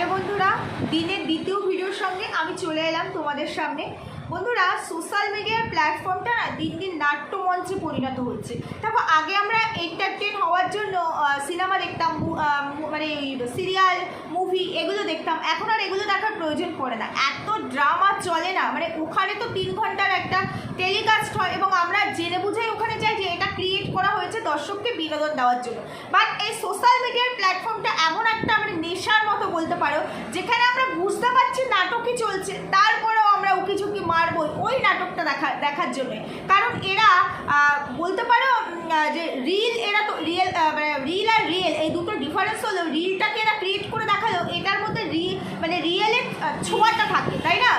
Hello বন্ধুরা দিনের দ্বিতীয় ভিডিওর সঙ্গে আমি চলে এলাম তোমাদের সামনে। বন্ধুরা সোশ্যাল মিডিয়ার প্ল্যাটফর্মটা না দিন দিন নাট্যমঞ্চে পরিণত হচ্ছে। তারপর আগে আমরা এন্টারটেন হওয়ার জন্য সিনেমা দেখতাম, মু- মু- মানে সিরিয়াল মুভি এগুলো দেখতাম। এখন আর এগুলো দেখার প্রয়োজন পড়ে না। এত ড্রামা চলে না। মানে ওখানে তো তিন ঘণ্টার একটা টেলিকাস্ট হয় এবং আমরা জেনে বুঝেই ওখানে যাই যে এটা ক্রিয়েট করা হয়েছে দর্শককে বিনোদন দেওয়ার জন্য। বাট এই সোশ্যাল মিডিয়ার প্ল্যাটফর্মটা এমন একটা মানে নেশার মতো বলতে পারো, যেখানে আমরা বুঝতে পারছি নাটকই চলছে, তারপরেও আমরা উকি ঝুঁকি মারবই ওই নাটকটা দেখা, দেখার জন্য। কারণ এরা বলতে পারো যে রিল এরা তো রিয়েল মানে রিল আর রিয়েল এই দুটো ডিফারেন্স হলো রিলটাকে এরা ক্রিয়েট করে দেখাল, এটার মধ্যে রি মানে রিয়েলের ছোঁয়াটা থাকে, তাই না?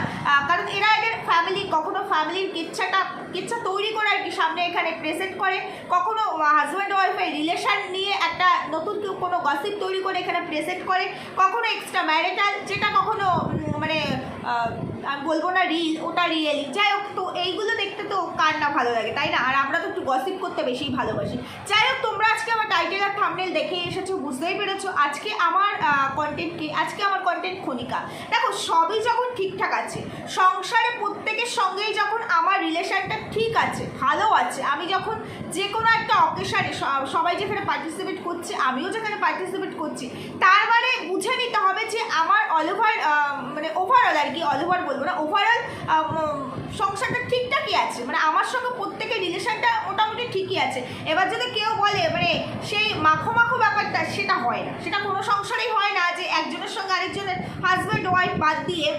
কারণ এরা এদের ফ্যামিলি কখনো ফ্যামিলির কিচ্ছাটা, কিচ্ছা তৈরি করে আর কি সামনে এখানে প্রেজেন্ট করে, কখনো হাজব্যান্ড ওয়াইফের রিলেশান নিয়ে একটা নতুন কেউ কোনো গসিপ তৈরি করে এখানে প্রেজেন্ট করে, কখনো এক্সট্রা ম্যারিটাল যেটা কখনো মানে আমি বলব না রিল ওটা রিয়েলি যাই হোক, তো এইগুলো দেখতে তো কার না ভালো লাগে, তাই না? আর আমরা তো একটু গসিপ করতে বেশিই ভালোবাসি। যাই হোক, তোমরা আজকে আমার টাইটেল আর থামনেল দেখে এসেছ, বুঝতেই পেরেছ। আজকে আমার কন্টেন্ট কি? আজকে আমার কন্টেন্ট খনিকা। দেখো, সবই যখন ঠিকঠাক আছে, সংসারে প্রত্যেকের সঙ্গেই যখন আমার রিলেশনটা ঠিক আছে, ভালো আছে, আমি যখন যে কোনো একটা অকেশানে সবাই যেখানে পার্টিসিপেট করছে, আমিও যেখানে পার্টিসিপেট করছি, তার মানে বুঝে নিতে হবে যে আমার অল ওভার মানে ওভারঅল আর কি অল ওভার বলব না। ওভারঅল সংসারটা ঠিকঠাকই আছে। মানে আমার সঙ্গে প্রত্যেকের রিলেশনটা মোটামুটি ঠিকই আছে। এবার যদি কেউ বলে মানে সেই মাখো মাখো ব্যাপারটা, সেটা হয় না। সেটা কোনো সংসারেই হয় না যে একজনের সঙ্গে আরেকজনের হাজব্যান্ড ওয়াইফ বাদ দিয়ে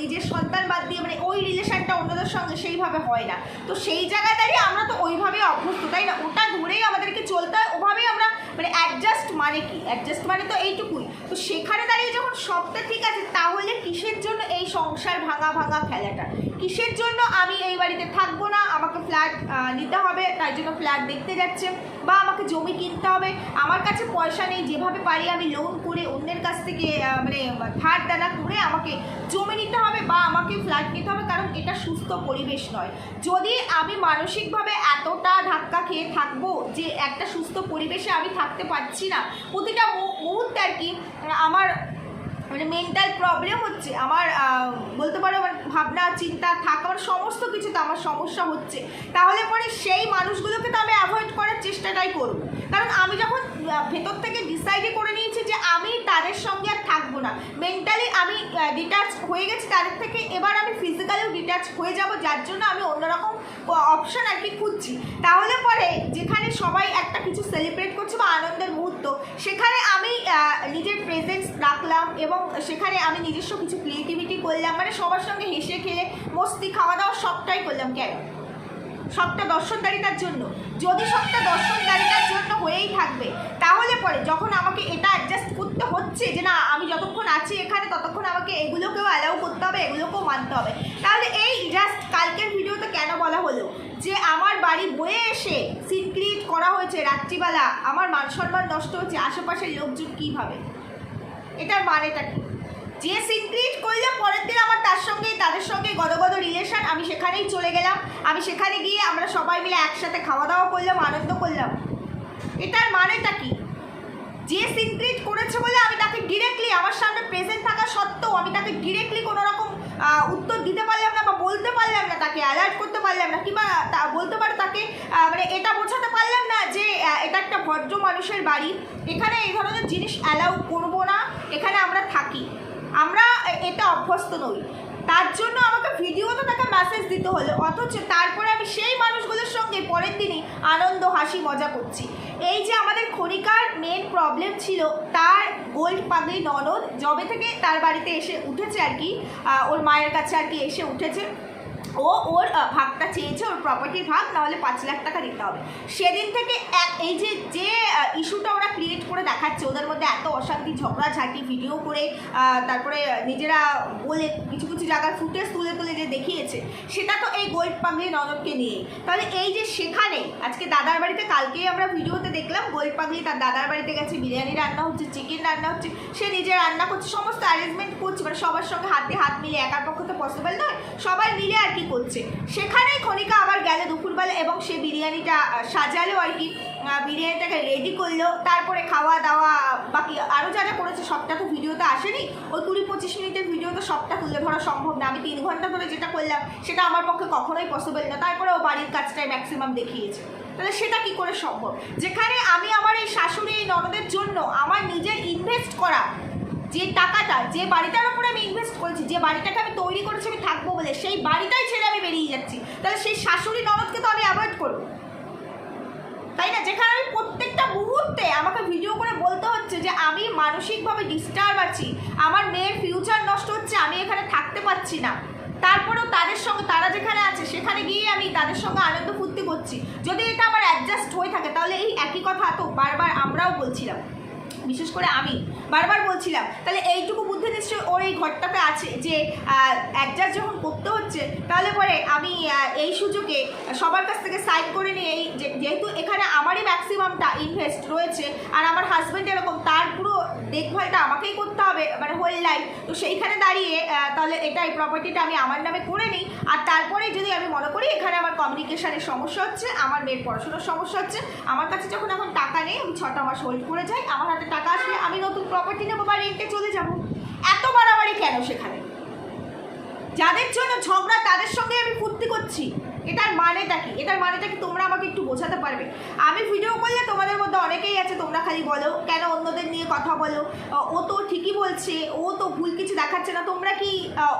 নিজের সন্তান বাদ দিয়ে মানে ওই রিলেশনটা অন্যদের সঙ্গে সেইভাবে হয় না। তো সেই জায়গায় দাঁড়িয়ে আমরা তো ওইভাবেই অভ্যস্ত, তাই না? ওটা ধরেই আমাদেরকে চলতে হয়, ওভাবেই আমরা মানে অ্যাডজাস্ট মানে কি? অ্যাডজাস্ট মানে তো এইটুকুই। তো সেখানে দাঁড়িয়ে যখন সবটা ঠিক আছে, তাহলে কিসের জন্য এই সংসার ভাঙা ভাঙা খেলাটা? কিসের জন্য আমি এই বাড়িতে থাকব না? আমাকে ফ্ল্যাট নিতে হবে তাই জন্য ফ্ল্যাট দেখতে যাচ্ছে। বা আমাকে জমি কিনতে হবে, আমার কাছে পয়সা নেই, যেভাবে পারি আমি লোন করে অন্যের কাছ থেকে মানে ধার দানা করে আমাকে জমি নিতে হবে বা আমাকে ফ্ল্যাট নিতে হবে, কারণ এটা সুস্থ পরিবেশ নয়। যদি আমি মানসিকভাবে এতটা ধাক্কা খেয়ে থাকব যে একটা সুস্থ পরিবেশে আমি থাকতে পারছি না, প্রতিটা মুহূর্তে আর কি, আমার মানে মেন্টাল প্রবলেম হচ্ছে। আমার বলতে পারো আমার ভাবনা, চিন্তা থাকার সমস্ত কিছুতে আমার সমস্যা হচ্ছে। তাহলে পরে সেই মানুষগুলোকে তো আমি অ্যাভয়েড করার চেষ্টাটাই করব। কারণ আমি যখন ভেতর থেকে ডিসাইডই করে নিয়েছি যে আমি তাদের সঙ্গে আর থাকব না। মেন্টালি আমি ডিটাচ হয়ে গেছি তাদের থেকে, এবার আমি ফিজিক্যালিও ডিটাচ হয়ে যাব, যার জন্য আমি অন্যরকম অপশন আর কি খুঁজছি। তাহলে পরে যেখানে সবাই একটা কিছু সেলিব্রেট করছে বা আনন্দের মুহূর্ত, সেখানে আমি নিজের প্রেজেন্স রাখলাম এবং সেখানে আমি নিজস্ব কিছু ক্রিয়েটিভিটি করলাম। মানে সবার সঙ্গে হেসে খেলে, মস্তি খাওয়া দাওয়া সবটাই করলাম, কেন? সবটা দর্শনদারিতার জন্য। যদি সবটা দর্শনদারিতার জন্য হয়েই থাকবে, তাহলে পরে যখন আমাকে এটা অ্যাডজাস্ট করতে হচ্ছে যে না, আমি যতক্ষণ আছি এখানে, ততক্ষণ আমাকে এগুলোকেও অ্যালাউ করতে হবে, এগুলোকেও মানতে হবে। তাহলে এই জাস্ট কালকের ভিডিওতে কেন বলা হলো? যে আমার বাড়ি বয়ে এসে সিন ক্রিয়েট করা হয়েছে রাত্রিবেলা, আমার মান সম্মান নষ্ট হচ্ছে, আশেপাশের লোকজন কীভাবে? এটার মানেটা কি? যে সিন ক্রিয়েট করল পরের দিন আমার তার সঙ্গেই, তাদের সঙ্গে গদগদ রিলেশন আমি সেখানেই চলে গেলাম। আমি সেখানে গিয়ে আমরা সবাই মিলে একসাথে খাওয়া দাওয়া করলাম, আনন্দ করলাম। এটার মানেটা কি? যে সিন ক্রিয়েট করেছে বলে আমি তাকে ডিরেক্টলি আমার সামনে প্রেজেন্ট থাকা সত্ত্বেও আমি তাকে ডিরেক্টলি কোনো রকম উত্তর দিতে পারলাম না বা বলতে পারলাম না, তাকে অ্যালার্ট করতে পারলাম না, কিংবা তা, বলতে পারো, তাকে মানে এটা বোঝাতে পারলাম না যে এটা একটা ভদ্র মানুষের বাড়ি। এখানে এই ধরনের জিনিস অ্যালাউ করব না। এখানে আমরা থাকি। আমরা এটা অভ্যস্ত নই। তার জন্য আমাকে ভিডিওতে তাকে মেসেজ দিতে হলো। অথচ তারপরে আমি সেই মানুষগুলোর সঙ্গে পরের দিনই আনন্দ, হাসি, মজা করছি। এই যে আমাদের খনিকার মেন প্রবলেম ছিল, তার গোল্ড পাগলি ননদ জবে থেকে তার বাড়িতে এসে উঠেছে আর কি ওর মায়ের কাছে আর কি এসে উঠেছে। ও, ওর ভাগটা চেয়েছে, ওর প্রপার্টির ভাগ, নাহলে পাঁচ লাখ টাকা দিতে হবে। সেদিন থেকে এক, এই যে যে ইস্যুটা ওরা ক্রিয়েট করে দেখাচ্ছে, ওদের মধ্যে এত অশান্তি, ঝগড়াঝাটি ভিডিও করে তারপরে নিজেরা বলে, কিছু কিছু জায়গার ফুটেজ তুলে তুলে যে দেখিয়েছে, সেটা তো এই গোল্ড পাগলি ননদকে নিয়ে। তাহলে এই যে সেখানে, আজকে দাদার বাড়িতে, কালকেই আমরা ভিডিওতে দেখলাম গোল্ড পাগলি তার দাদার বাড়িতে গেছে, বিরিয়ানি রান্না হচ্ছে চিকেন রান্না হচ্ছে, সে নিজে রান্না করছে, সমস্ত অ্যারেঞ্জমেন্ট করছে মানে সবার সঙ্গে হাতে হাত মিলে একার পক্ষে পসিবল নয়। সবাই মিলে আর কি করছে। সেখানেই খনিকা আবার গেলে দুপুরবেলা এবং সে বিরিয়ানিটা সাজালো আর কি। বিরিয়ানিটাকে রেডি করল। তারপরে খাওয়া দাওয়া বাকি আরও যা যা করেছে, সবটা তো ভিডিওতে আসেনি। ওই কুড়ি পঁচিশ মিনিটের ভিডিও তো সবটা তুলে ধরা সম্ভব না। আমি তিন ঘণ্টা ধরে যেটা করলাম, সেটা আমার পক্ষে কখনোই পসিবল না। তারপরে ও বাড়ির কাজটাই ম্যাক্সিমাম দেখিয়েছে। তাহলে সেটা কি করে সম্ভব? যেখানে আমি আমার এই শাশুড়ি, এই ননদের জন্য আমার নিজের ইনভেস্ট করা যে টাকাটা, যে বাড়িটার উপরে আমি ইনভেস্ট করেছি, যে বাড়িটাকে আমি তৈরি করেছি, আমি থাকব বলে, সেই বাড়িটাই ছেড়ে আমি বেরিয়ে যাচ্ছি। তাহলে সেই শাশুড়ি ননদকে তো আমি অ্যাভয়েড করব। তাই না? যেখানে আমি প্রত্যেকটা মুহূর্তে আমাকে ভিডিও করে বলতে হচ্ছে যে, আমি মানসিকভাবে ডিস্টার্ব আছি, আমার মেয়ের ফিউচার নষ্ট হচ্ছে, আমি এখানে থাকতে পারছি না। তারপরেও তাদের সঙ্গে, তারা যেখানে আছে, সেখানে গিয়ে আমি তাদের সঙ্গে আনন্দ ফুর্তি করছি। যদি এটা আমার অ্যাডজাস্ট হয়ে থাকে, তাহলে এই একই কথা তো বারবার আমরাও বলছিলাম। বিশেষ করে আমি। বারবার বলছিলাম, তাহলে এইটুকু বুদ্ধি নিশ্চয়ই ওর এই ঘরটাতে আছে যে অ্যাডজাস্ট যখন করতে হচ্ছে, তাহলে পরে আমি এই সুযোগে সবার কাছ থেকে সাইন করে নিয়ে এই যেহেতু এখানে আমারই ম্যাক্সিমামটা ইনভেস্ট রয়েছে, আর আমার হাজব্যান্ড এরকম, তার পুরো দেখভালটা আমাকেই করতে হবে মানে হোল লাইফ তো সেইখানে দাঁড়িয়ে তাহলে এটা এই প্রপার্টিটা আমি আমার নামে করে নিই, আর তারপরে যদি আমি মনে করি এখানে আমার কমিউনিকেশানের সমস্যা হচ্ছে, আমার মেয়ের পড়াশোনার সমস্যা হচ্ছে, আমার কাছে যখন এখন টাকা নেই, আমি ছটা মাস হোল্ড করে যাই, আমার হাতে টাকা আসলে আমি নতুন প্রপার্টি নেব বা রেন্টে চলে যাব? এত বাড়াবাড়ি কেন সেখানে? যাদের জন্য ঝগড়া, তাদের সঙ্গে আমি ফুর্তি করছি। এটার মানেটা কি? এটার মানেটা কি তোমরা আমাকে একটু বোঝাতে পারবে? আমি ভিডিও করলে তোমাদের মধ্যে অনেকেই আছে, তোমরা খালি বলো, কেন অন্যদের নিয়ে কথা বলো? ও তো ঠিকই বলছে, ও তো ভুল কিছু দেখাচ্ছে না। তোমরা কি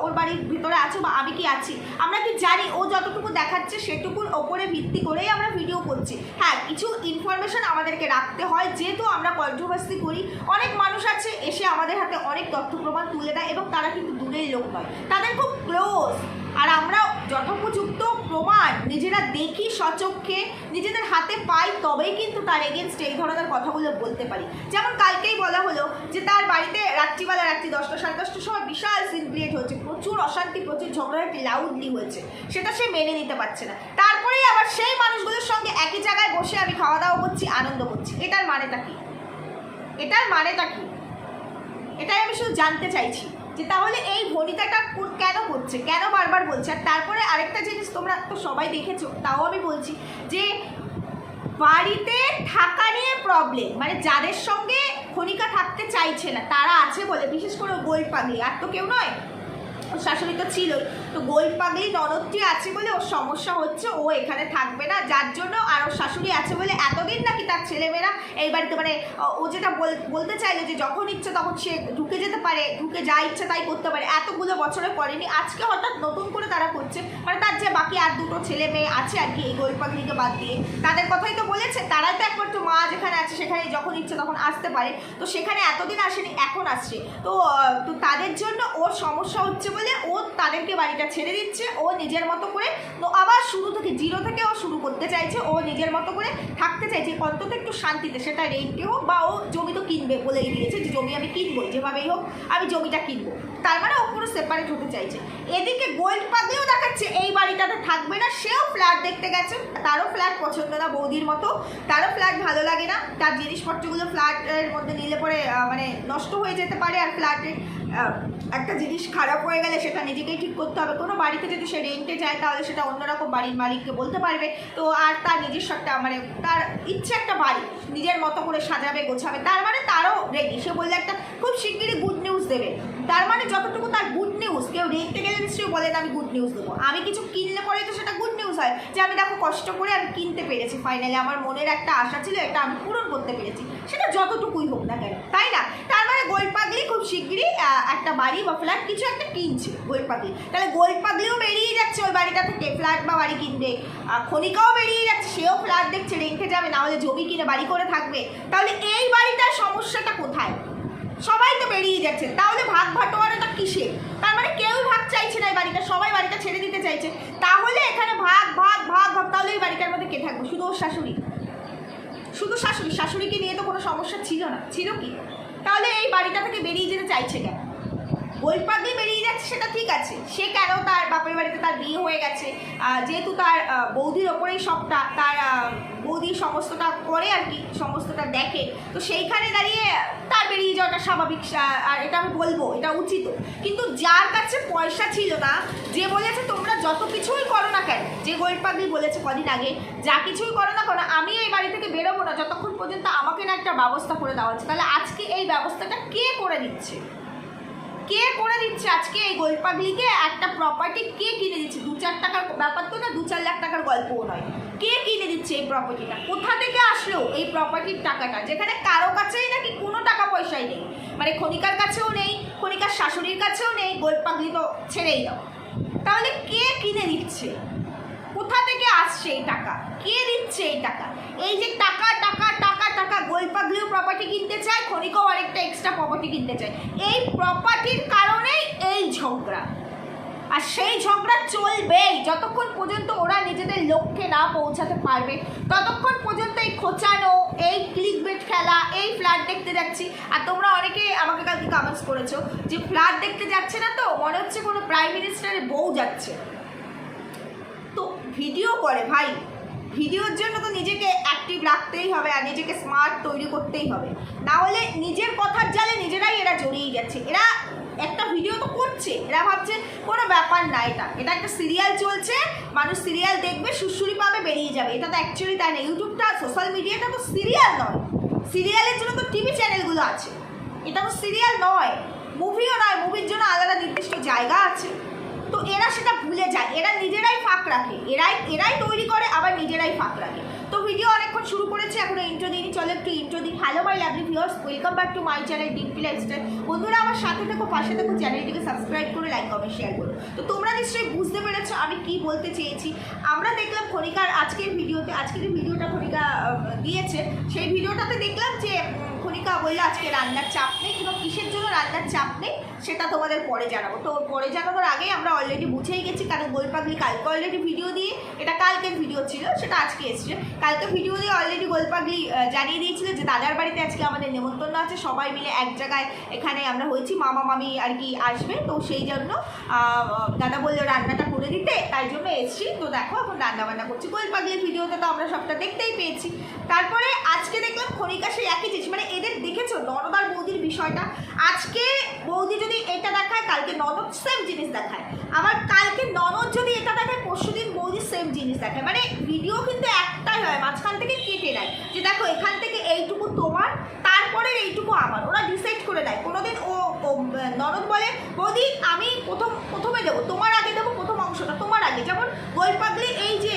ওর বাড়ির ভিতরে আছো বা আমি কি আছি? আমরা কি জানি ও যতটুকু দেখাচ্ছে সেটুকুর ওপরে ভিত্তি করেই আমরা ভিডিও করছি। হ্যাঁ কিছু ইনফরমেশন আমাদেরকে রাখতে হয়, যেহেতু আমরা কন্ট্রোভার্সি করি। অনেক মানুষ আছে, এসে আমাদের হাতে অনেক তথ্য প্রমাণ তুলে দেয় এবং তারা কিন্তু দূরের লোক নয়। তাদের খুব ক্লোজ আর আমরা যথোপযুক্ত প্রমাণ। নিজেরা দেখি সচক্ষে, নিজেদের হাতে পাই তবেই কিন্তু তার এগেনস্ট এই ধরনের কথাগুলো বলতে পারি। যেমন কালকেই বলা হলো যে তার বাড়িতে রাত্রিবেলা রাত্রি দশটা, সাড়ে দশটার সময় বিশাল সিন ক্রিয়েট হয়েছে। প্রচুর অশান্তি, প্রচুর ঝগড়াঝাটি লাউডলি হয়েছে। সেটা সে মেনে নিতে পারছে না। তারপরেই আবার সেই মানুষগুলোর সঙ্গে একই জায়গায় বসে আমি খাওয়া দাওয়া করছি, আনন্দ করছি। এটার মানেটা কি? এটার মানেটা কি? এটাই আমি শুধু জানতে চাইছি। যে তাহলে এই ভনিতাটা কেন করছে কেন বারবার বলছে? আর তারপরে আরেকটা জিনিস তোমরা তো সবাই দেখেছ, তাও আমি বলছি যে বাড়িতে থাকা নিয়ে প্রবলেম মানে যাদের সঙ্গে খনিকা থাকতে চাইছে না, তারা আছে বলে, বিশেষ করে গোল্ড পাগলি আর তো কেউ নয়। শাশুড়ি তো ছিলই তো গোল্ড পাগলি ননদটি আছে বলে ওর সমস্যা হচ্ছে, ও এখানে থাকবে না। যার জন্য আর ওর শাশুড়ি আছে বলে এতদিন নাকি তার ছেলেমেয়েরা এই বাড়িতে মানে ও যেটা বল- বলতে চাইলো যে যখন ইচ্ছে তখন সে ঢুকে যেতে পারে, ঢুকে যা ইচ্ছে তাই করতে পারে। এতগুলো বছরে করেনি। আজকে হঠাৎ নতুন করে তারা করছে। মানে তার যে বাকি আর দুটো ছেলে মেয়ে আছে আর কি এই গোল্ড পাগলিকে বাদ দিয়ে, তাদের কথাই তো বলেছে। তারাই তো একমাত্র মা যেখানে আছে সেখানে যখন ইচ্ছে তখন আসতে পারে। তো সেখানে এতদিন আসেনি, এখন আসছে। তো তো তাদের জন্য ওর সমস্যা হচ্ছে বলে ও তাদেরকে বাড়িটা ছেড়ে দিচ্ছে, ও নিজের মতো করে, তো আবার শুরু থেকে জিরো থেকে ও শুরু করতে চাইছে, ও নিজের মতো করে থাকতে চাইছে, অন্তত একটু শান্তিতে সেটা রেন্টে হোক বা ও জমি তো কিনবে বলেই দিয়েছে যে জমি আমি কিনবো, যেভাবেই হোক আমি জমিটা কিনবো। তার মানে ও পুরো সেপারেট হতে চাইছে। এদিকে গোল্ড পাগলেও দেখাচ্ছে, এই বাড়িটাতে থাকবে না, সেও ফ্ল্যাট দেখতে গেছে, তারও ফ্ল্যাট পছন্দ না বৌদির মতো, তারও ফ্ল্যাট ভালো লাগে না, তার জিনিসপত্রগুলো ফ্ল্যাটের মধ্যে নিলে পরে মানে নষ্ট হয়ে যেতে পারে আর ফ্ল্যাটে একটা জিনিস খারাপ হয়ে গেলে সেটা নিজেকেই ঠিক করতে হবে। কোনো বাড়িতে যদি সে রেন্টে যায়, তাহলে সেটা অন্যরকম বাড়ির মালিককে বলতে পারবে। তো আর তার নিজস্ব একটা মানে তার ইচ্ছে একটা বাড়ি নিজের মতো করে সাজাবে, গোছাবে, তার মানে তারও রেডি সে বললে একটা খুব শিগগিরই গুড নিউজ দেবে। তার মানে যতটুকু তার গুড নিউজ কেউ রেন্টে গেলে নিশ্চয়ই বলেন আমি গুড নিউজ দেবো। আমি কিছু কিনলে পরে তো সেটা গুড হয় যে আমি দেখো কষ্ট করে আমি কিনতে পেরেছি ফাইনালি আমার মনের একটা আশা ছিল, এটা আমি পূরণ করতে পেরেছি। সেটা যতটুকুই হোক না কেন। তাই না? তার মানে গোল্ড পাগলি খুব শিগগিরই একটা বাড়ি বা ফ্ল্যাট কিছু একটা কিনছে গোল্ড পাগলি তাহলে গোল্ড পাগলিও বেরিয়ে যাচ্ছে ওই বাড়িটা থেকে ফ্ল্যাট বা বাড়ি কিনবে খনিকাও বেরিয়ে যাচ্ছে, সেও ফ্ল্যাট দেখছে রেন্টে যাবে, না হলে জমি কিনে বাড়ি করে থাকবে। তাহলে এই বাড়িটার সমস্যাটা কোথায়? সবাই তো বেরিয়ে যাচ্ছে। তাহলে ভাগ ভাটোয়ারাটা কিসে তার মানে কেউ ভাগ চাইছে না এই বাড়িটা, সবাই বাড়িটা ছেড়ে দিতে চাইছে। তাহলে এখানে ভাগ ভাগ ভাগ ভাগ তাহলে এই বাড়িটার মধ্যে কে থাকব? শুধু ওর শাশুড়ি। শুধু শাশুড়ি, শাশুড়িকে নিয়ে তো কোনো সমস্যা ছিল না। ছিল কি? তাহলে এই বাড়িটা থেকে বেরিয়ে যেতে চাইছে কেন? গোলপাগলি বেরিয়ে যাচ্ছে, সেটা ঠিক আছে। সে কেন তার বাপের বাড়িতে তার বিয়ে হয়ে গেছে? যেহেতু তার বৌদির ওপরেই সবটা, তার বৌদি সমস্তটা করে আর কি, সমস্তটা দেখে, তো সেইখানে দাঁড়িয়ে তার বেরিয়ে যাওয়াটা স্বাভাবিক আর এটা আমি বলব, এটা উচিত। কিন্তু যার কাছে পয়সা ছিল না, যে বলেছে তোমরা যত কিছুই করো না কেন, যে গোলপাগলি বলেছে কদিন আগে, যা কিছুই করো না কেন আমি এই বাড়ি থেকে বেরোবো না, যতক্ষণ পর্যন্ত আমাকে না একটা ব্যবস্থা করে দেওয়া হচ্ছে। তাহলে আজকে এই ব্যবস্থাটা কে করে দিচ্ছে? কে করে দিচ্ছে আজকে এই গোলপাগলিকে একটা প্রপার্টি কে কিনে দিচ্ছে? দু চার টাকার ব্যাপার তো না, দু চার লাখ টাকার গল্পও নয়। কে কিনে দিচ্ছে এই প্রপার্টিটা কোথা থেকে আসলো এই প্রপার্টির টাকাটা? যেখানে কারও কাছেই নাকি কোনো টাকা পয়সাই নেই। মানে খনিকার কাছেও নেই, খনিকার শাশুড়ির কাছেও নেই গোলপাগলি তো ছেড়েই দাও। তাহলে কে কিনে দিচ্ছে? কোথা থেকে আসছে এই টাকা? কে দিচ্ছে এই টাকা? এই যে টাকা টাকা টাকা টাকা গোলপাগলিও প্রপার্টি কিনতে চায় খনিকাও আরেকটা এক্সট্রা প্রপার্টি কিনতে চায়। এই প্রপার্টির কারণেই এই ঝগড়া। আর সেই ঝগড়া চলবেই। যতক্ষণ পর্যন্ত ওরা নিজেদের লক্ষ্যে না পৌঁছাতে পারবে, ততক্ষণ পর্যন্ত এই খোঁচানো, এই ক্লিক বেট খেলা, এই ফ্ল্যাট দেখতে যাচ্ছি। আর তোমরা অনেকে আমাকে কালকে কামেন্টস করেছ যে ফ্ল্যাট দেখতে যাচ্ছে না তো? মনে হচ্ছে কোনো প্রাইম মিনিস্টারের বউ যাচ্ছে। তো ভিডিও করে ভাই ভিডিওর জন্য তো নিজেকে অ্যাক্টিভ রাখতেই হবে আর নিজেকে স্মার্ট তৈরি করতেই হবে। না হলে নিজের কথার জালে নিজেরাই এরা জড়িয়ে যাচ্ছে। এরা একটা ভিডিও তো করছে। এরা ভাবছে, কোনো ব্যাপার না এটা। এটা একটা সিরিয়াল চলছে। মানুষ সিরিয়াল দেখবে সুশুরি পাবে, বেরিয়ে যাবে। এটা তো অ্যাকচুয়ালি তাই না। ইউটিউবটা সোশ্যাল মিডিয়াটা তো সিরিয়াল নয়। সিরিয়ালের জন্য তো টিভি চ্যানেলগুলো আছে। এটা তো সিরিয়াল নয়। মুভিও নয়। মুভির জন্য আলাদা নির্দিষ্ট জায়গা আছে। তো এরা সেটা ভুলে যায়। এরা নিজেরাই ফাঁক রাখে। এরাই এরাই তৈরি করে, আবার নিজেরাই ফাঁক রাখে। তো ভিডিও অনেকক্ষণ শুরু করেছে, এখন ইন্ট্রো দিই। চলো একটু ইন্ট্রো দিই। Hello my lovely viewers welcome back to my channel Dimpi lifestyle বন্ধুরা, আমার সাথে থেকো, পাশে থেকো, চ্যানেলটিকে সাবস্ক্রাইব করে লাইক কমেন্ট শেয়ার করো। তো তোমরা নিশ্চয়ই বুঝতে পেরেছ আমি কি বলতে চেয়েছি। আমরা দেখলাম খনিকার আজকের ভিডিওতে আজকের ভিডিওটা খনিকা দিয়েছে, সেই ভিডিওটাতে দেখলাম যে খনিকা বলল, আজকে রান্নার চাপ নেই এবং কিসের জন্য রান্নার চাপ নেই, সেটা তোমাদের পরে জানাব। তো পরে জানানোর আগে আমরা অলরেডি বুঝেই গেছি, কারণ গোলপাগলি কালকে অলরেডি ভিডিও দিয়ে, এটা কালকের ভিডিও ছিল, সেটা আজকে এসছে। কালকে ভিডিও দিয়ে অলরেডি গোলপাগলি জানিয়ে দিয়েছিল যে দাদার বাড়িতে আজকে আমাদের নেমন্তন্ন আছে, সবাই মিলে এক জায়গায় এখানে আমরা হয়েছি, মামা মামি আর কি আসবে, তো সেই জন্য দাদা বলল রান্নাটা করে দিতে, তাই জন্য এসছি। তো দেখো, এখন রান্না বান্না করছি গোলপাগলির ভিডিওতে তো আমরা সবটা দেখতেই পেয়েছি। তারপরে আজকে দেখলাম খনিকা সেই একই জিনিস মানে এদের দেখেছ? আর বৌদির বিষয়টা? আজকে বৌদি যদি এটা দেখায়, কালকে ননদ সেম জিনিস দেখায়। আবার কালকে ননদ যদি এটা দেখায়, পরশু দিন বৌদি সেম জিনিস দেখায়। মানে ভিডিও কিন্তু একটাই হয়, মাঝখান থেকে কেটে নেয়। যে দেখো, এখান থেকে এইটুকু তোমার এইটুকু আমার। ওরা ডিসাইড করে দেয়। কোনোদিন ও ননদ বলে, বৌদি, আমি প্রথম, প্রথমে দেবো। তোমার আগে দেবো প্রথম অংশটা, তোমার আগে। যেমন গোলপাগলি এই যে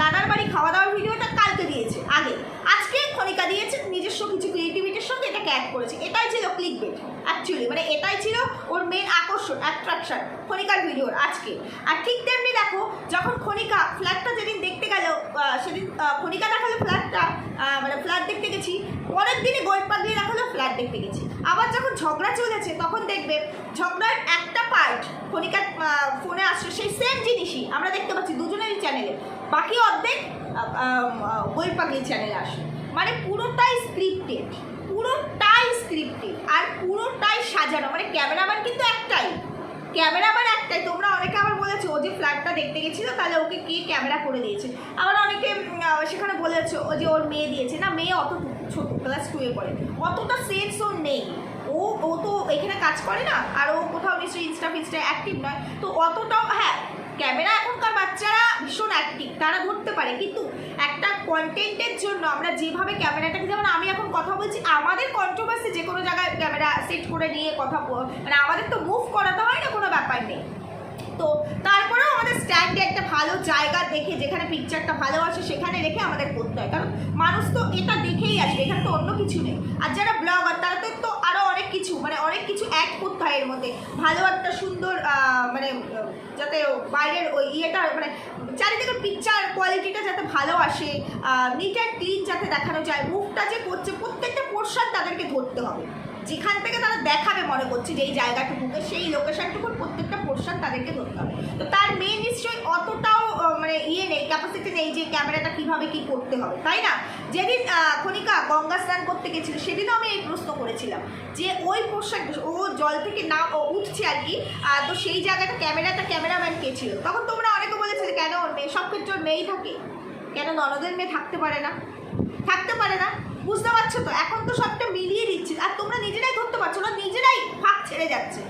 দাদার বাড়ি খাওয়া দাওয়ার ভিডিওটা কালকে দিয়েছে, আগে। আজকে খনিকা দিয়েছে, নিজস্ব কিছু ক্রিয়েটিভিটির সঙ্গে এটাকে অ্যাড করেছে। এটাই ছিল ক্লিক বেট অ্যাকচুয়ালি মানে এটাই ছিল ওর মেন আকর্ষণ অ্যাট্রাকশন খনিকার ভিডিওর আজকে। আর ঠিক তেমনি দেখো, যখন খনিকা ফ্ল্যাটটা যেদিন দেখতে গেল সেদিন খনিকা দেখাল ফ্ল্যাটটা মানে ফ্ল্যাট দেখতে গেছি, পরের দিনে গোলপাগলি দেখাল ফ্ল্যাট দেখতে গেছি। আবার যখন ঝগড়া চলেছে, তখন দেখবে ঝগড়ার একটা পার্ট ফোনিকার ফোনে আসছে, সেই সেম জিনিসই আমরা দেখতে পাচ্ছি দুজনেরই চ্যানেলে বাকি অর্ধেক গোলপাগলি চ্যানেলে আসে। মানে পুরোটাই স্ক্রিপ্টেড পুরোটাই স্ক্রিপ্টেড আর পুরোটাই সাজানো। মানে ক্যামেরাম্যান কিন্তু একটাই। ক্যামেরাম্যান একটাই। তোমরা অনেকে আবার বলেছ, ও যে ফ্ল্যাটটা দেখতে গেছিল, তাহলে ওকে কে ক্যামেরা করে দিয়েছে? আবার অনেকে সেখানে বলেছ, ও যে ওর মেয়ে দিয়েছে। না, মেয়ে অত ছোট ক্লাস টুয়ে পড়ে। অতটা সেন্স ওর নেই। ও ও তো এখানে কাজ করে না, আর ও কোথাও নিশ্চয়ই ইনস্টা ফিনস্টা অ্যাক্টিভ নয়। তো অতটাও হ্যাঁ ক্যামেরা এখনকার বাচ্চারা ভীষণ অ্যাক্টিভ তারা ধরতে পারে। কিন্তু একটা কন্টেন্টের জন্য আমরা যেভাবে ক্যামেরাটাকে যেমন আমি এখন কথা বলছি, আমাদের কন্ট্রোভার্সি যে কোনো জায়গায় ক্যামেরা সেট করে নিয়ে কথা মানে আমাদের তো মুভ করাতে হয় না, কোনো ব্যাপার নেই। তো তারপরেও আমাদের স্ট্যান্ডে একটা ভালো জায়গা দেখে, যেখানে পিকচারটা ভালো আসে সেখানে রেখে আমাদের করতে হয়। কারণ মানুষ তো এটা দেখেই আসবে, এখানে তো অন্য কিছু নেই। আর যারা ব্লগার তারা তো তো আরও অনেক কিছু মানে অনেক কিছু অ্যাড করতে হয় এর মধ্যে। ভালো একটা সুন্দর মানে যাতে বাইরের ওই ইয়েটা মানে চারিদিকে পিকচার কোয়ালিটিটা যাতে ভালো আসে নিট অ্যান্ড ক্লিন যাতে দেখানো যায় মুভটা যে করছে, প্রত্যেকটা পোর্শন তাদেরকে ধরতে হবে। যেখান থেকে তারা দেখাবে মনে করছে যে এই জায়গাটুকুকে, সেই লোকেশনটুকুর প্রত্যেকটা পোর্শন তাদেরকে ধরতে হবে। তো তার মেয়ে নিশ্চয়ই অতটাও মানে ইয়ে নেই ক্যাপাসিটি নেই যে ক্যামেরাটা কীভাবে কি করতে হবে, তাই না? যেদিন খনিকা গঙ্গা স্নান করতে গেছিল, সেদিনও আমি এই প্রশ্ন করেছিলাম যে ওই পোর্শন ও জল থেকে না উঠছে আর কি তো সেই জায়গাটা ক্যামেরাটা ক্যামেরাম্যান কে ছিল। তখন তোমরা অনেকে বলেছিলে, কেন ওর মেয়ে? সব ক্ষেত্রে ওর মেয়েই থাকে। কেন ননদের মেয়ে থাকতে পারে না? থাকতে পারে না। বুঝতে পারছ তো? এখন তো সবটা মিলিয়ে দিচ্ছে। আর তোমরা নিজেরাই ধরতে পারছ না নিজেরাই ফাঁক ছেড়ে যাচ্ছে।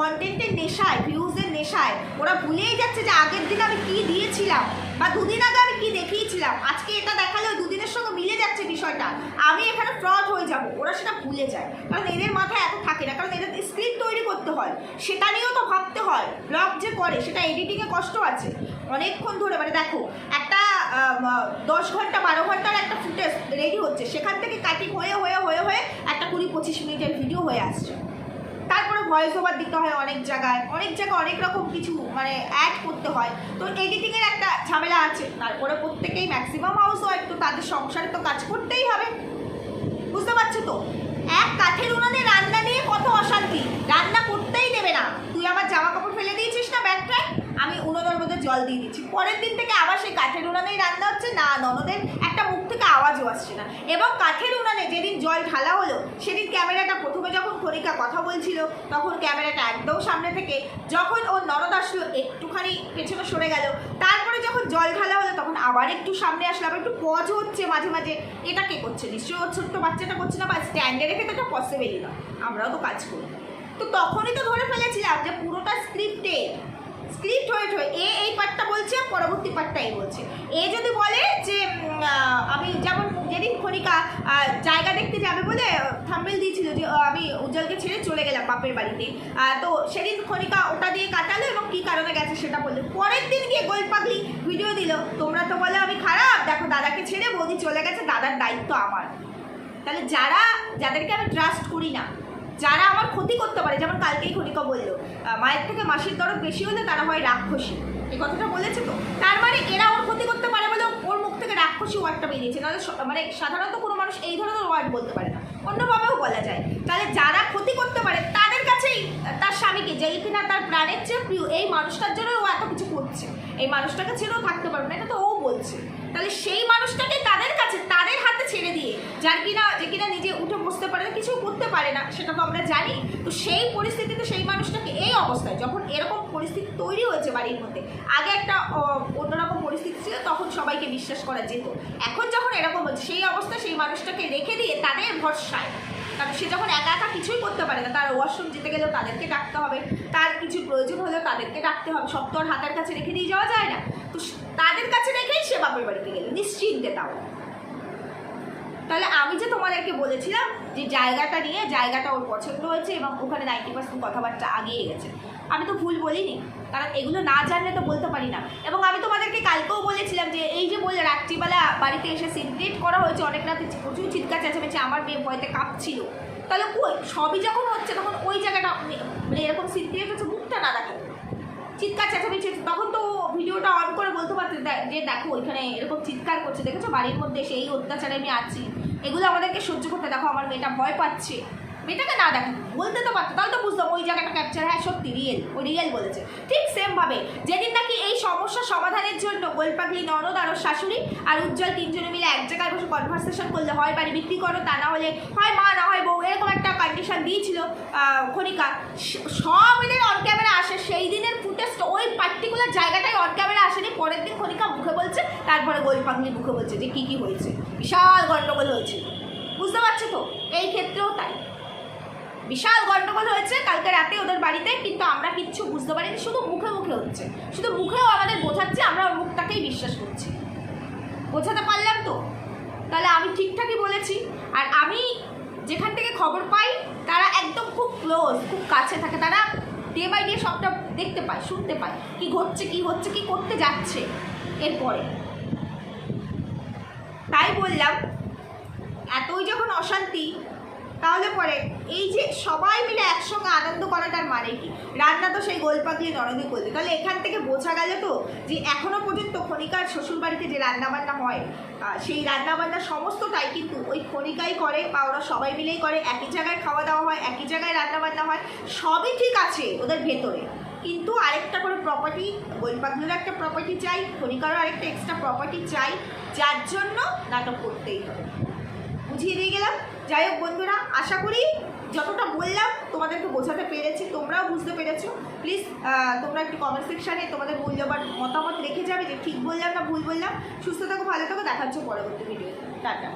কন্টেন্টের নেশায় ভিউজের নেশায় ওরা ভুলেই যাচ্ছে যে আগের দিন আমি কী দিয়েছিলাম বা দুদিন আগে আমি কী দেখিয়েছিলাম। আজকে এটা দেখালেও দুদিনের সঙ্গে মিলে যাচ্ছে বিষয়টা। আমি এখানে ফ্রড হয়ে যাব ওরা সেটা ভুলে যায়। কারণ এদের মাথায় এত থাকে না কারণ এদের স্ক্রিপ্ট তৈরি করতে হয়। সেটা নিয়েও তো ভাবতে হয়। ব্লগ যে করে সেটা এডিটিংয়ে কষ্ট আছে। অনেকক্ষণ ধরে মানে দেখো আম, দশ ঘণ্টা, বারো ঘণ্টার একটা ফুটেজ রেডি হচ্ছে। সেখান থেকে কাটিং হয়ে হয়ে হয়ে হয়ে একটা কুড়ি পঁচিশ মিনিটের ভিডিও হয়ে আসছে। তারপরে ভয়েস ওভার দিতে হয় অনেক জায়গায়। অনেক জায়গায় অনেক রকম কিছু মানে অ্যাড করতে হয়। তো এডিটিংয়ের একটা ঝামেলা আছে। তারপরে প্রত্যেকেই ম্যাক্সিমাম হাউস ওয়াইফ তো তাদের সংসারে তো কাজ করতেই হবে। বুঝতে পারছ তো? এক কাঠের উনানে রান্না নিয়ে কত অশান্তি। রান্না করতেই দেবে না। তুই আমার জামা কাপড় ফেলে দিয়েছিস না ব্যাগটায় আমি উনুনের মধ্যে জল দিয়ে দিচ্ছি। পরের দিন থেকে আবার সেই কাঠের উনানেই রান্না হচ্ছে। না, ননদের একটা মুখ থেকে আওয়াজও আসছে না। এবং কাঠের উনানে যেদিন জল ঢালা হলো, সেদিন ক্যামেরাটা প্রথমে যখন খনিকা কথা বলছিল, তখন ক্যামেরাটা একদম সামনে থেকে যখন ওর ননদ আসলো, একটুখানি পেছনে সরে গেল। তারপরে যখন জল ঢালা হলো, তখন আবার একটু সামনে আসলো। আবার একটু পজ হচ্ছে মাঝে মাঝে। এটা কে করছে? নিশ্চয়ই ওর ছোট্ট বাচ্চাটা করছে না? বা স্ট্যান্ডে রেখে তো এটা পসিবেলই না আমরাও তো কাজ করি। তো তখনই তো ধরে ফেলেছিলাম যে পুরোটা স্ক্রিপ্টে স্ক্রিপ্ট হয়ে হয়ে, এ এই পার্টটা বলছে পরবর্তী পার্টটা এই বলছে। এ যদি বলে যে আমি যেমন যেদিন খনিকা জায়গা দেখতে যাবে বলে থাম্বেল দিয়েছিল যে আমি উজ্জ্বলকে ছেড়ে চলে গেলাম বাপের বাড়িতে। তো সেদিন খনিকা ওটা দিয়ে কাটালো এবং কী কারণে গেছে সেটা বলল। পরের দিন গিয়ে গোল পাগলি ভিডিও দিল, তোমরা তো বলে আমি খারাপ, দেখো দাদাকে ছেড়ে বৌদি চলে গেছে, দাদার দায়িত্ব আমার। তাহলে যারা, যাদেরকে আমি ট্রাস্ট করি না যারা আমার ক্ষতি করতে পারে, যেমন কালকেই খনিকা বলল মায়ের থেকে মাসির দরদ বেশি হলে তারা হয় রাক্ষসী। এই কথাটা বলেছে তো? তার মানে এরা ওর ক্ষতি করতে পারে বলে ওর মুখ থেকে রাক্ষসী ওয়ার্ডটা বেরিয়েছে। নাহলে মানে সাধারণত কোনো মানুষ এই ধরনের ওয়ার্ড বলতে পারে না। অন্যভাবেও বলা যায়। তাহলে যারা ক্ষতি করতে পারে, তাদের কাছেই তার স্বামীকে, যেই কিনা তার প্রাণের চেয়ে প্রিয়, এই মানুষটার জন্য ও এত কিছু করছে। এই মানুষটাকে ছেড়েও থাকতে পারবে না। এটা তো ও বলছে। তাহলে সেই মানুষটাকে তাদের কাছে, তাদের হাতে ছেড়ে দিয়ে, যার কিনা, যে কিনা নিজে উঠে বসতে পারে না, কিছু করতে পারে না, সেটা তো আমরা জানি। তো সেই পরিস্থিতিতে সেই মানুষটাকে এই অবস্থায়, যখন এরকম পরিস্থিতি তৈরি হয়েছে বাড়ির মধ্যে, আগে একটা অন্যরকম পরিস্থিতি ছিল, তখন সবাইকে বিশ্বাস করা যেত। এখন যখন এরকম হচ্ছে, সেই অবস্থায় সেই মানুষটাকে রেখে দিয়ে তাদের ভরসায় কারণ সে যখন একা একা কিছুই করতে পারে না, তার ওয়াশরুম যেতে গেলেও তাদেরকে ডাকতে হবে, তার কিছু প্রয়োজন হলেও তাদেরকে ডাকতে হবে, সব তো আর হাতের কাছে রেখে দিয়ে যাওয়া যায় না। তো তাদের কাছে রেখেই সে বাপের বাড়িতে গেল। নিশ্চিন্তে তাও। তাহলে আমি যে তোমাদেরকে বলেছিলাম যে জায়গাটা নিয়ে, জায়গাটা ওর পছন্দ হয়েছে এবং ওখানে নাইনটি পার্সেন্ট কথাবার্তা আগিয়ে গেছে। আমি তো ভুল বলিনি, কারণ এগুলো না জানলে তো বলতে পারি না। এবং আমি তোমাদেরকে কালকেও বলেছিলাম যে এই যে বলে রাত্রিবেলা বাড়িতে এসে সিনক্রিয়েট করা হয়েছে, অনেক রাতে প্রচুর চিৎকার, চেঁচামেচি, আমার মেয়ে ভয়তে কাঁপছিল। তাহলে কই? সবই যখন হচ্ছে তখন ওই জায়গাটা মানে এরকম সিনক্রিয়েট হচ্ছে মুখটা না দেখাতে চিৎকার, চেঁচামেচি, তখন তো ভিডিওটা অন করে বলতে পারতে দে- যে দেখো ওইখানে এরকম চিৎকার করছে, দেখেছ? বাড়ির মধ্যে সেই অত্যাচারে আমি আছি। এগুলো আমাদেরকে সহ্য করতে দেখো, আমার মেয়েটা ভয় পাচ্ছে। মেয়েটাকে না দেখো বলতে তো পারতো, তাহলে তো বুঝতাম ওই জায়গাটা ক্যাপচার হ্যাঁ সত্যি রিয়েল ও রিয়েল বলেছে। ঠিক সেমভাবে যেদিন নাকি এই সমস্যা সমাধানের জন্য গোলপাগলি ননদ আর শাশুড়ি আর উজ্জ্বল তিনজনে মিলে এক জায়গায় বসে কনভারসেশন করলে হয় বাড়ি বিক্রি করো, তা না হলে হয় মা, না হয় বউ, এরকম একটা কন্ডিশন দিয়েছিল খনিকা। সব এদের অন ক্যামেরা আসে, সেই দিনের ফুটেজটা ওই পার্টিকুলার জায়গাটাই অন ক্যামেরা আসেনি, পরের দিন খনিকা মুখে বলছে, তারপরে গোলপাগলি মুখে বলছে যে কী কী হয়েছে? বিশাল গণ্ডগোল হয়েছে বুঝতে পারছ তো? এই ক্ষেত্রেও তাই। বিশাল গন্ডগোল হয়েছে কালকে রাতে ওদের বাড়িতে, কিন্তু আমরা কিচ্ছু বুঝতে পারিনি, শুধু মুখে মুখে হচ্ছে। শুধু মুখেও আমাদের বোঝাচ্ছে, আমরা ওর মুখটাকেই বিশ্বাস করছি। বোঝাতে পারলাম তো? তাহলে আমি ঠিকঠাকই বলেছি। আর আমি যেখান থেকে খবর পাই, তারা একদম খুব ক্লোজ খুব কাছে থাকে। তারা ডে বাই ডে সবটা দেখতে পায়, শুনতে পায়, কি ঘটছে, কি হচ্ছে, কি করতে যাচ্ছে এরপরে। তাই বললাম, এতই যখন অশান্তি তাহলে পরে, এই যে সবাই মিলে একসঙ্গে আনন্দ করাটার মানে কি? রান্না তো সেই গোলপাক দিয়ে নরদে করবে তাহলে এখান থেকে বোঝা গেল তো যে এখনও পর্যন্ত খনিকার শ্বশুরবাড়িতে যে রান্নাবান্না হয় সেই রান্নাবান্না সমস্তটাই কিন্তু ওই খনিকাই করে বা ওরা সবাই মিলেই করে। একই জায়গায় খাওয়া দাওয়া হয়, একই জায়গায় রান্নাবান্না হয়, সবই ঠিক আছে ওদের ভেতরে। কিন্তু আরেকটা করে প্রপার্টি গোলপাগগুলোর একটা প্রপার্টি চাই, খনিকারও আরেকটা এক্সট্রা প্রপার্টি চাই, যার জন্য নাটক করতেই হবে। বুঝিয়ে দিয়ে গেলাম? যাই হোক বন্ধুরা, আশা করি যতটা বললাম তোমাদেরকে বোঝাতে পেরেছি, তোমরাও বুঝতে পেরেছ। প্লিজ তোমরা একটু কমেন্ট সেকশানে তোমাদের মূল্যবান মতামত রেখে যাবে যে ঠিক বললাম না ভুল বললাম। সুস্থ থাকো, ভালো থাকো দেখাচ্ছ পরবর্তী ভিডিও টাটা।